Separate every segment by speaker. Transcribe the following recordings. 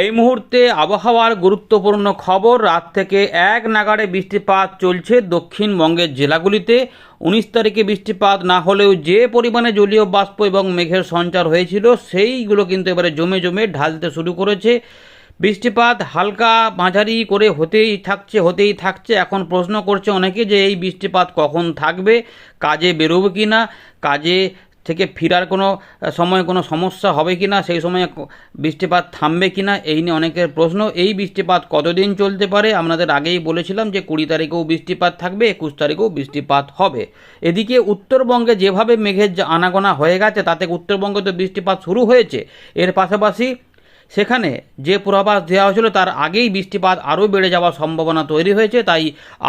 Speaker 1: এই মুহূর্তে আবহাওয়ার গুরুত্বপূর্ণ খবর। রাত থেকে এক নাগাড়ে বৃষ্টিপাত চলছে দক্ষিণবঙ্গের জেলাগুলিতে। উনিশ তারিখে বৃষ্টিপাত না হলেও যে পরিমাণে জলীয় বাষ্প এবং মেঘের সঞ্চার হয়েছিল, সেইগুলো কিন্তু এবারে জমে জমে ঢালতে শুরু করেছে। বৃষ্টিপাত হালকা মাঝারি করে হতেই থাকছে হতেই থাকছে। এখন প্রশ্ন করছে অনেকে যে এই বৃষ্টিপাত কখন থাকবে, কাজে বেরোবে কি না কাজে থেকে ফেরার কোনো সময় কোনো সমস্যা হবে কি না, সেই সময় বৃষ্টিপাত থামবে কি না, এই নিয়ে অনেকের প্রশ্ন। এই বৃষ্টিপাত কতদিন চলতে পারে? আপনাদের আগেই বলেছিলাম যে কুড়ি তারিখেও বৃষ্টিপাত থাকবে, একুশ তারিখেও বৃষ্টিপাত হবে। এদিকে উত্তরবঙ্গে যেভাবে মেঘের আনাগোনা হয়ে গেছে, তাতে উত্তরবঙ্গে তো বৃষ্টিপাত শুরু হয়েছে। এর পাশাপাশি সেখানে যে পূর্বাভাস দেওয়া হয়েছিল, তার আগেই বৃষ্টিপাত আরও বেড়ে যাওয়ার সম্ভাবনা তৈরি হয়েছে। তাই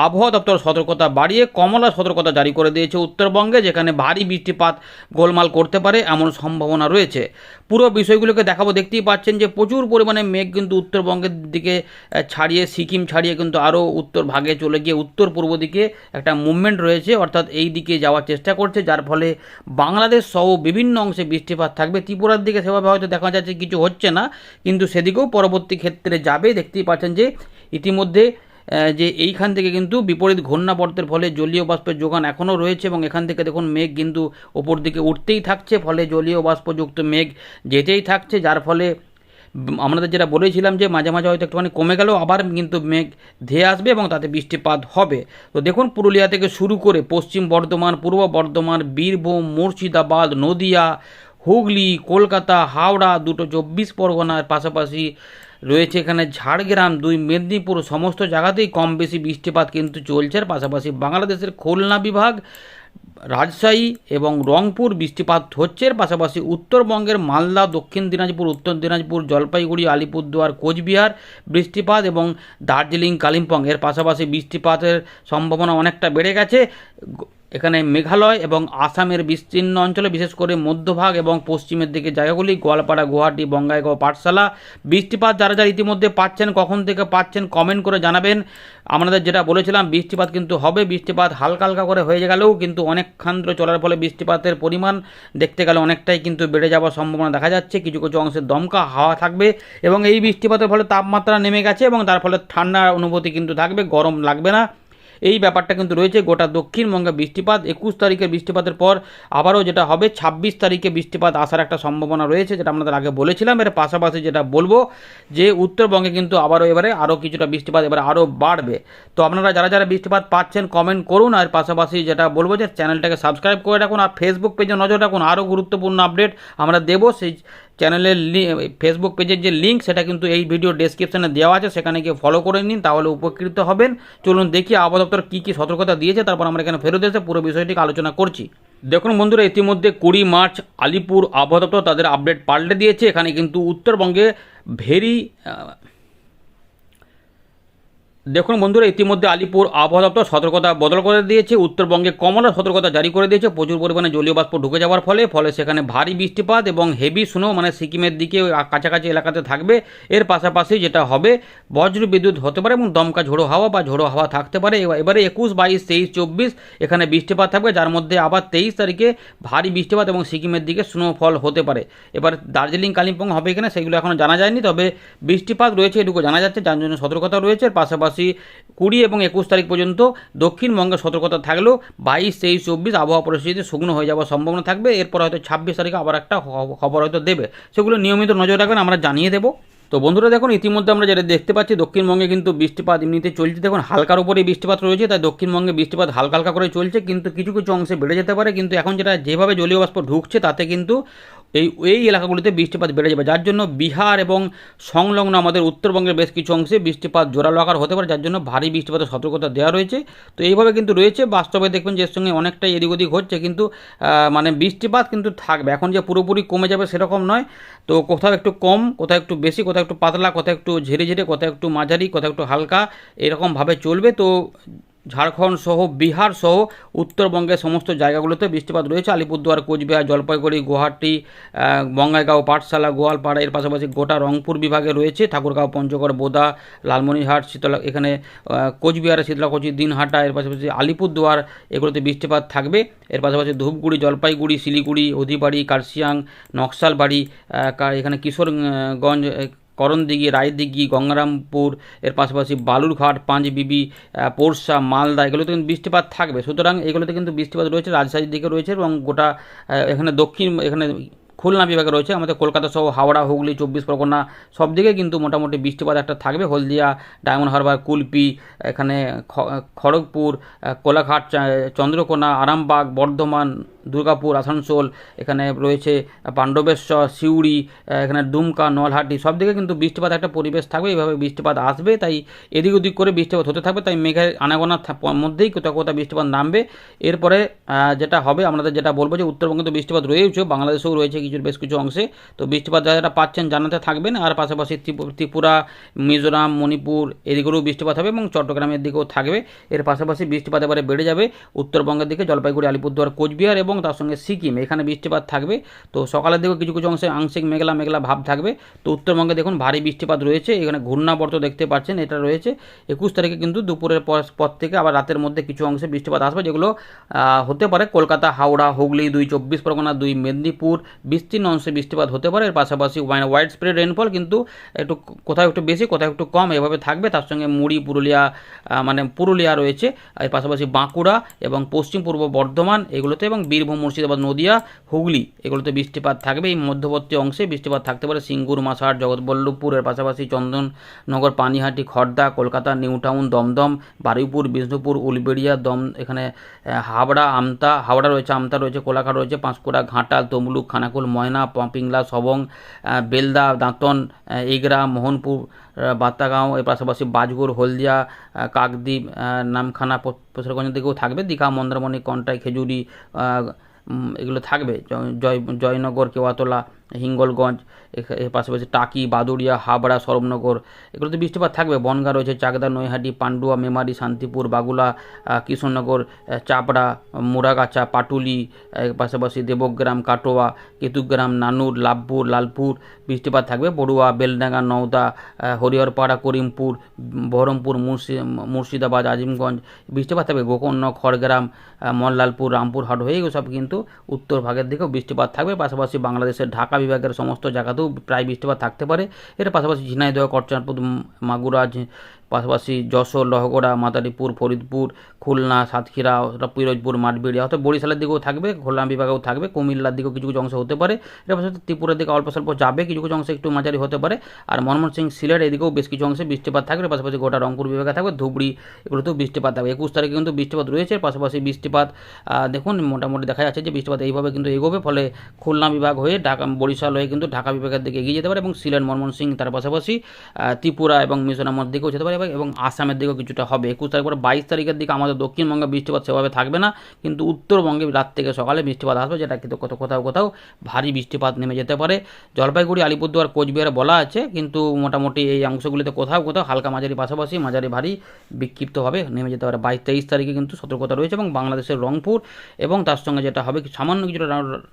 Speaker 1: আবহাওয়া দপ্তর সতর্কতা বাড়িয়ে কমলা সতর্কতা জারি করে দিয়েছে উত্তরবঙ্গে, যেখানে ভারী বৃষ্টিপাত গোলমাল করতে পারে এমন সম্ভাবনা রয়েছে। পুরো বিষয়গুলোকে দেখাবো। দেখতেই পাচ্ছেন যে প্রচুর পরিমাণে মেঘ কিন্তু উত্তরবঙ্গের দিকে ছাড়িয়ে, সিকিম ছাড়িয়ে কিন্তু আরও উত্তর ভাগে চলে গিয়ে উত্তর পূর্ব দিকে একটা মুভমেন্ট রয়েছে। অর্থাৎ এই দিকে যাওয়ার চেষ্টা করছে, যার ফলে বাংলাদেশ সহ বিভিন্ন অংশে বৃষ্টিপাত থাকবে। ত্রিপুরার দিকে সেভাবে হয়তো দেখা যাচ্ছে, কিছু হচ্ছে না, কিন্তু সেদিকেও পরবর্তী ক্ষেত্রে যাবে। দেখতেই পাচ্ছেন যে ইতিমধ্যে যে এইখান থেকে কিন্তু বিপরীত ঘূর্ণাবর্তের ফলে জলীয় বাষ্পের যোগান এখনও রয়েছে এবং এখান থেকে দেখুন মেঘ কিন্তু ওপর দিকে উঠতেই থাকছে, ফলে জলীয় বাষ্পযুক্ত মেঘ যেতেই থাকছে, যার ফলে আমাদের যেটা বলেছিলাম যে মাঝে মাঝে হয়তো একটুখানি কমে গেলেও আবার কিন্তু মেঘ ধেয়ে আসবে এবং তাতে বৃষ্টিপাত হবে। তো দেখুন পুরুলিয়া থেকে শুরু করে পশ্চিম বর্ধমান, পূর্ব বর্ধমান, বীরভূম, মুর্শিদাবাদ, নদিয়া, হুগলি, কলকাতা, হাওড়া, দুটো চব্বিশ পরগনার পাশাপাশি রয়েছে এখানে ঝাড়গ্রাম, দুই মেদিনীপুর, সমস্ত জায়গাতেই কম বেশি বৃষ্টিপাত কিন্তু চলছে। পাশাপাশি বাংলাদেশের খুলনা বিভাগ, রাজশাহী এবং রংপুর বৃষ্টিপাত হচ্ছে। পাশাপাশি উত্তরবঙ্গের মালদা, দক্ষিণ দিনাজপুর, উত্তর দিনাজপুর, জলপাইগুড়ি, আলিপুরদুয়ার, কোচবিহার বৃষ্টিপাত এবং দার্জিলিং, কালিম্পং। এর পাশাপাশি বৃষ্টিপাতের সম্ভাবনা অনেকটা বেড়ে গেছে। এখানে মেঘালয় এবং আসামের বিস্তীর্ণ অঞ্চলে, বিশেষ করে মধ্যভাগ এবং পশ্চিমের দিকে জায়গাগুলি, গোয়ালপাড়া, গুয়াহাটি, বঙ্গাইগাঁও পাঠশালা। বৃষ্টিপাত যারা যারা ইতিমধ্যে পাচ্ছেন, কখন থেকে পাচ্ছেন কমেন্ট করে জানাবেন। আমাদের যেটা বলেছিলাম, বৃষ্টিপাত কিন্তু হবে, বৃষ্টিপাত হালকা হালকা করে হয়ে গেলেও কিন্তু অনেকক্ষণ ধরে চলার ফলে বৃষ্টিপাতের পরিমাণ দেখতে গেলে অনেকটাই কিন্তু বেড়ে যাওয়ার সম্ভাবনা দেখা যাচ্ছে। কিছু কিছু অংশে দমকা হাওয়া থাকবে এবং এই বৃষ্টিপাতের ফলে তাপমাত্রা নেমে গেছে এবং তার ফলে ঠান্ডার অনুভূতি কিন্তু থাকবে, গরম লাগবে না। এই ব্যাপারটা কিন্তু রয়েছে। গোটা দক্ষিণবঙ্গে বৃষ্টিপাত, একুশ তারিখের বৃষ্টিপাতের পর আবারও যেটা হবে, ছাব্বিশ তারিখে বৃষ্টিপাত আসার একটা সম্ভাবনা রয়েছে, যেটা আপনাদের আগে বলেছিলাম। এর পাশাপাশি যেটা বলব যে উত্তরবঙ্গে কিন্তু আবারও এবারে আরও কিছুটা বৃষ্টিপাত এবারে আরও বাড়বে। তো আপনারা যারা যারা বৃষ্টিপাত পাচ্ছেন কমেন্ট করুন। আর পাশাপাশি যেটা বলব যে চ্যানেলটাকে সাবস্ক্রাইব করে রাখুন। আর ফেসবুক পেজে নজর রাখুন। আরও গুরুত্বপূর্ণ আপডেট আমরা দেবো। সেই চ্যানেলের ফেসবুক পেজের যে লিঙ্ক সেটা কিন্তু এই ভিডিও ডেসক্রিপশানে দেওয়া আছে, সেখানে গিয়ে ফলো করে নিন, তাহলে উপকৃত হবেন। চলুন দেখি আবহাওয়া কী কী সতর্কতা দিয়েছে, তারপর আমরা এখানে ফেরত এসে পুরো বিষয়টিকে আলোচনা করছি। দেখুন বন্ধুরা, ইতিমধ্যে কুড়ি মার্চ আলিপুর আবহাওয়া দপ্তর তাদের আপডেট পাল্টে দিয়েছে, এখানে কিন্তু উত্তরবঙ্গে ভেরি দেখুন বন্ধুরা, ইতিমধ্যে আলিপুর আবহাওয়া দপ্তর সতর্কতা বদল করে দিয়েছে। উত্তরবঙ্গে কমলা সতর্কতা জারি করে দিয়েছে। প্রচুর পরিমাণে জলীয় বাষ্প ঢুকে যাওয়ার ফলে ফলে সেখানে ভারী বৃষ্টিপাত এবং হেভি স্নো মানে সিকিমের দিকে কাছাকাছি এলাকাতে থাকবে। এর পাশাপাশি যেটা হবে, বজ্র বিদ্যুৎ হতে পারে এবং দমকা ঝোড়ো হাওয়া বা ঝোড়ো হাওয়া থাকতে পারে। এবার- একুশ, বাইশ, তেইশ, চব্বিশ এখানে বৃষ্টিপাত থাকবে, যার মধ্যে আবার তেইশ তারিখে ভারী বৃষ্টিপাত এবং সিকিমের দিকে স্নোফল হতে পারে। এবার দার্জিলিং, কালিম্পং হবে কিনা, সেগুলো এখনও জানা যায়নি, তবে বৃষ্টিপাত রয়েছে এটুকু জানা যাচ্ছে, যার জন্য সতর্কতা রয়েছে। পাশাপাশি কুড়ি এবং একুশ তারিখ পর্যন্ত দক্ষিণবঙ্গে সতর্কতা থাকলেও বাইশ, তেইশ, চব্বিশ আবহাওয়া পরিস্থিতি শুকনো হয়ে যাওয়ার সম্ভাবনা থাকবে। এরপর হয়তো ছাব্বিশ তারিখে আবার একটা খবর হয়তো দেবে। সেগুলো নিয়মিত নজর রাখবেন, আমরা জানিয়ে দেবো। তো বন্ধুরা দেখুন, ইতিমধ্যে আমরা যেটা দেখতে পাচ্ছি, দক্ষিণবঙ্গে কিন্তু বৃষ্টিপাত এমনিতে চলছে। দেখুন, হালকার উপরেই বৃষ্টিপাত রয়েছে, তাই দক্ষিণবঙ্গে বৃষ্টিপাত হালকা হালকা করে চলছে, কিন্তু কিছু কিছু অংশে বেড়ে যেতে পারে। কিন্তু এখন যেটা যেভাবে জলীয় বাষ্প ঢুকছে, তাতে কিন্তু এই এই এলাকাগুলিতে বৃষ্টিপাত বেড়ে যাবে, যার জন্য বিহার এবং সংলগ্ন আমাদের উত্তরবঙ্গের বেশ কিছু অংশে বৃষ্টিপাত জোরালো আকার হতে পারে, যার জন্য ভারী বৃষ্টিপাতের সতর্কতা দেওয়া রয়েছে। তো এইভাবে কিন্তু রয়েছে, বাস্তবে দেখবেন যে এর সঙ্গে অনেকটাই এদিক ওদিক হচ্ছে, কিন্তু মানে বৃষ্টিপাত কিন্তু থাকবে। এখন যে পুরোপুরি কমে যাবে সেরকম নয়। তো কোথাও একটু কম, কোথাও একটু বেশি, কোথাও একটু পাতলা, কোথাও একটু ঝেড়ে ঝেড়ে কোথাও একটু মাঝারি, কোথাও একটু হালকা, এরকমভাবে চলবে। তো ঝাড়খণ্ড সহ বিহার সহ উত্তরবঙ্গের সমস্ত জায়গাগুলোতে বৃষ্টিপাত রয়েছে। আলিপুরদুয়ার, কোচবিহার, জলপাইগুড়ি, গুয়াহাটি বঙ্গাইগাঁও, পাঠশালা, গোয়ালপাড়া, এর পাশাপাশি গোটা রংপুর বিভাগে রয়েছে। ঠাকুরগাঁও, পঞ্চগড়, বোদা, লালমনিরহাট, শীতলা, এখানে কোচবিহারে, শীতলাকুচি, দিনহাটা, এর পাশাপাশি আলিপুরদুয়ার এগুলোতে বৃষ্টিপাত থাকবে। এর পাশাপাশি ধূপগুড়ি, জলপাইগুড়ি, শিলিগুড়ি হদিবাড়ি কার্শিয়াং, নকশালবাড়ি এখানে কিশোরগঞ্জ করণদিঘি, রায়দিঘি, গঙ্গারামপুর, এর পাশাপাশি বালুরঘাট, পাঁচবিবি পোরশা মালদা, এগুলোতে কিন্তু বৃষ্টিপাত থাকবে। সুতরাং এগুলোতে কিন্তু বৃষ্টিপাত রয়েছে, রাজশাহীর দিকে রয়েছে এবং গোটা এখানে দক্ষিণ, এখানে খুলনা বিভাগে রয়েছে, আমাদের কলকাতা সহ হাওড়া, হুগলি, চব্বিশ পরগনা সব দিকে কিন্তু মোটামুটি বৃষ্টিপাত একটা থাকবে। হলদিয়া, ডায়মন্ড হারবার, কুলপি, এখানে খড়গপুর কোলাঘাট চন্দ্রকোনা, আরামবাগ, বর্ধমান দুর্গাপুর, আসানসোল, এখানে রয়েছে পাণ্ডবেশ্বর, সিউড়ি এখানে দুমকা, নলহাটি, সব দিকে কিন্তু বৃষ্টিপাত একটা পরিবেশ থাকবে, এইভাবে বৃষ্টিপাত আসবে, তাই এদিক ওদিক করে বৃষ্টিপাত হতে থাকবে, তাই মেঘের আনাগোনার মধ্যেই কোথাও কোথাও বৃষ্টিপাত নামবে। এরপরে যেটা হবে, আমাদের যেটা বলব যে উত্তরবঙ্গে তো বৃষ্টিপাত রয়েছে বাংলাদেশেও রয়েছে কিছু, বেশ কিছু অংশে, তো বৃষ্টিপাত যারা পাচ্ছেন জানাতে থাকবেন, আর পাশাপাশি ত্রিপুরা, মিজোরাম, মণিপুর এদিকেও বৃষ্টিপাত হবে এবং চট্টগ্রামের দিকেও থাকবে। এর পাশাপাশি বৃষ্টিপাত এবারে বেড়ে যাবে, উত্তরবঙ্গের দিকে জলপাইগুড়ি, আলিপুরদুয়ার, কোচবিহার এবং তার সঙ্গে সিকিম, এখানে বৃষ্টিপাত থাকবে। তো সকালের দিকে কিছু কিছু অংশে আংশিক মেঘলা মেঘলা ভাব থাকবে। তো উত্তরবঙ্গে দেখুন, ভারী বৃষ্টিপাত রয়েছে। এখানে ঘূর্ণাবর্ত দেখতে পাচ্ছেন, এটা রয়েছে। একুশ তারিখে কিন্তু দুপুরের পর থেকে আবার রাতের মধ্যে কিছু অংশে বৃষ্টিপাত আসবে, যেগুলো হতে পারে কলকাতা, হাওড়া, হুগলি, দুই চব্বিশ পরগনা, দুই মেদিনীপুর। বিস্তীর্ণ অংশে বৃষ্টিপাত হতে পারে। এর পাশাপাশি ওয়াইড স্প্রেড রেনফল কিন্তু একটু কোথাও একটু বেশি, কোথাও একটু কম এভাবে থাকবে। তার সঙ্গে মুড়ি, পুরুলিয়া মানে পুরুলিয়া রয়েছে। এর পাশাপাশি বাঁকুড়া এবং পশ্চিম পূর্ব বর্ধমান এগুলোতে এবং বীরভূম, মুর্শিদাবাদ, নদিয়া, হুগলি। এগুলোতে বৃষ্টিপাত থাকবে। এই মধ্যবর্তী অংশে বৃষ্টিপাত থাকতে পারে সিঙ্গুর মাসার জগৎবল্লভপুর, এর পাশাপাশি চন্দননগর, পানিহাটি খড়দা কলকাতা নিউ টাউন দমদম, বারুইপুর, বিষ্ণুপুর, উলবেড়িয়া, দম, এখানে হাবড়া আমতা, হাওড়া রয়েছে, আমতা রয়েছে, কোলাঘাট রয়েছে, পাঁশকুড়া, ঘাটাল, তমলুক, খানাকুল, ময়না পিংলা সবং বেলদা, দাঁতন এগরা, মোহনপুর বাত্তাগাঁও এর পাশাপাশি বাজগোর, হলদিয়া কাকদ্বীপ নামখানা, প- পশুরগঞ্জের দিকেও থাকবে। দীঘা, মন্দারমণি, কন্টাই, খেজুরি এগুলো থাকবে। জয়- জয় জয়নগর, কেওয়াতলা, হিঙ্গলগঞ্জ এর পাশাপাশি টাকি বাদুড়িয়া হাবড়া সরবনগর এগুলোতে বৃষ্টিপাত থাকবে। বনগা রয়েছে চাকদা নৈহাটি পান্ডুয়া মেমারি শান্তিপুর বাগুলা আহ, কৃষ্ণনগর চাপড়া মুরাগাছা পাটুলি পাশাপাশি দেবগ্রাম কাটোয়া কেতুগ্রাম নানুর লাভপুর লালপুর বৃষ্টিপাত থাকবে। বড়ুয়া বেলডাঙ্গা নওদা হরিহরপাড়া করিমপুর বহরমপুর মুর্শি মুর্শিদাবাদ আজিমগঞ্জ বৃষ্টিপাত থাকবে। গোকর্ণ খড়গ্রাম মল্লালপুর রামপুরহাট হয়ে এগুলো সব কিন্তু উত্তর ভাগের দিকেও বৃষ্টিপাত থাকবে। পাশাপাশি বাংলাদেশের ঢাকা বিভাগের সমস্ত জায়গাতেও প্রায় বৃষ্টিপাত থাকতে পারে। এর পাশাপাশি ঝিনাইদহ করচাঁদপুর মাগুরা পাশাপাশি যশোর, লহগড়া, মাদারীপুর, ফরিদপুর, খুলনা, সাতক্ষীরা, পিরোজপুর, মাঠবিড়িয়া অর্থাৎ বরিশালের দিকেও থাকবে, খুলনা বিভাগেও থাকবে, কুমিল্লার দিকেও কিছু কিছু অংশ হতে পারে। এর পাশাপাশি ত্রিপুরার দিকে অল্প স্বল্প যাবে, কিছু কিছু অংশে একটু মাঝারি হতে পারে। আর ময়মনসিংহ সিলেট এদিকেও বেশ কিছু অংশে বৃষ্টিপাত থাকবে পাশাপাশি গোটা রংপুর বিভাগে থাকবে, ধুবড়ি এগুলোতেও বৃষ্টিপাত থাকবে। একুশ তারিখে কিন্তু বৃষ্টিপাত রয়েছে পাশাপাশি বৃষ্টিপাত দেখুন, মোটামুটি দেখা যাচ্ছে যে বৃষ্টিপাত এইভাবে কিন্তু এগোবে, ফলে খুলনা বিভাগ হয়ে ঢাকা, বরিশাল হয়ে কিন্তু ঢাকা বিভাগের দিকে এগিয়ে যেতে পারে এবং সিলেট ময়মনসিংহ তার পাশাপাশি ত্রিপুরা এবং মিজোরামের দিকেও যেতে পারে। এবং- এবং আসামের দিকেও কিছুটা হবে। একুশ তারিখ পরে বাইশ তারিখের দিকে আমাদের দক্ষিণবঙ্গে বৃষ্টিপাত সেভাবে থাকবে না, কিন্তু উত্তরবঙ্গে রাত থেকে সকালে বৃষ্টিপাত আসবে, যেটা কিন্তু কোথাও কোথাও কোথাও ভারী বৃষ্টিপাত নেমে যেতে পারে। জলপাইগুড়ি, আলিপুরদুয়ার, কোচবিহারে বলা আছে, কিন্তু মোটামুটি এই অংশগুলিতে কোথাও কোথাও হালকা মাঝারি পাশাপাশি মাঝারি ভারী বিক্ষিপ্তভাবে নেমে যেতে পারে। বাইশ তেইশ তারিখে কিন্তু সতর্কতা রয়েছে এবং বাংলাদেশের রংপুর এবং তার সঙ্গে যেটা হবে, সামান্য কিছুটা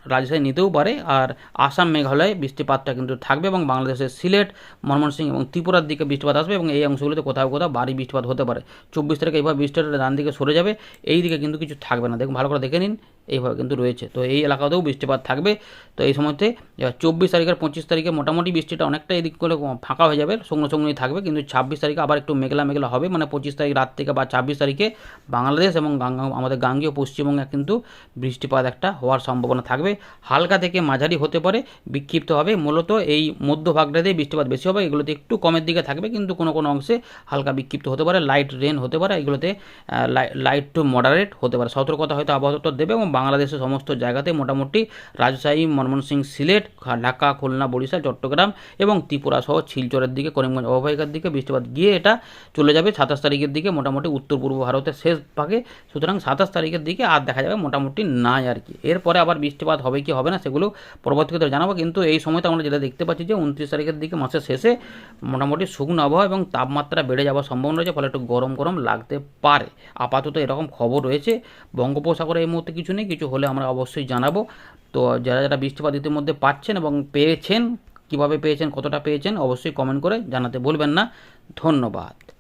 Speaker 1: রাজশাহী নিতেও পারে। আর আসাম, মেঘালয়ে বৃষ্টিপাতটা কিন্তু থাকবে এবং বাংলাদেশের সিলেট, ময়মনসিংহ এবং ত্রিপুরার দিকে বৃষ্টিপাত আসবে এবং এই অংশগুলিতে কোথাও কোথাও ভারী বৃষ্টিপাত হতে পারে। চব্বিশ তারিখে এইভাবে বৃষ্টিটা ডান দিকে সরে যাবে এই দিকে কিন্তু কিছু থাকবে না। দেখুন, ভালো করে দেখে নিন। এইভাবে কিন্তু রয়েছে। তো এই এলাকাতেও বৃষ্টিপাত থাকবে। তো এই সময়তে চব্বিশ তারিখের পঁচিশ তারিখে মোটামুটি বৃষ্টিটা অনেকটা এদিক করে ফাঁকা হয়ে যাবে সঙ্গে সঙ্গেই থাকবে। কিন্তু ছাব্বিশ তারিখে আবার একটু মেঘলা মেঘলা হবে। মানে পঁচিশ তারিখ রাত থেকে বা ছাব্বিশ তারিখে বাংলাদেশ এবং আমাদের গাঙ্গীয় পশ্চিমবঙ্গে কিন্তু বৃষ্টিপাত একটা হওয়ার সম্ভাবনা থাকবে। হালকা থেকে মাঝারি হতে পারে, বিক্ষিপ্ত হবে। মূলত এই মধ্যভাগটাতেই বৃষ্টিপাত বেশি হবে। এগুলোতে একটু কমের দিকে থাকবে, কিন্তু কোনো কোনো অংশে হালকা বিক্ষিপ্ত হতে পারে। লাইট রেন হতে পারে। এগুলোতে লাইট টু মডারেট হতে পারে। সতর্কতা হয়তো আবহাওয়া দেবে এবং বাংলাদেশের সমস্ত জায়গাতে মোটামুটি রাজশাহী ময়মনসিংহ সিলেট ঢাকা, খুলনা, বরিশাল, চট্টগ্রাম এবং ত্রিপুরা সহ শিলচরের দিকে, করিমগঞ্জ অববাহিকার দিকে বৃষ্টিপাত গিয়ে এটা চলে যাবে সাতাশ তারিখের দিকে, মোটামুটি উত্তর পূর্ব ভারতের শেষ ভাগে। সুতরাং সাতাশ তারিখের দিকে আর দেখা যাবে মোটামুটি নাই আর কি। এরপরে আবার বৃষ্টিপাত হবে কি হবে না সেগুলো পরবর্তীতে জানাব, কিন্তু এই সময়তে আমরা যেটা দেখতে পাচ্ছি যে উনত্রিশ তারিখের দিকে মাসের শেষে মোটামুটি শুকনো আবহাওয়া এবং তাপমাত্রা বেড়ে যাওয়ার সম্ভাবনা রয়েছে, ফলে একটু গরম গরম লাগতে পারে। আপাতত এরকম খবর রয়েছে। বঙ্গোপসাগরে এই মুহূর্তে কিছু নেই। কিছু হলে আমরা অবশ্যই জানাব। তো যারা যারা বৃষ্টিপাত ইতিমধ্যে পাচ্ছেন এবং পেয়েছেন, কীভাবে পেয়েছেন, কতটা পেয়েছেন, অবশ্যই কমেন্ট করে জানাতে বলবেন না। ধন্যবাদ।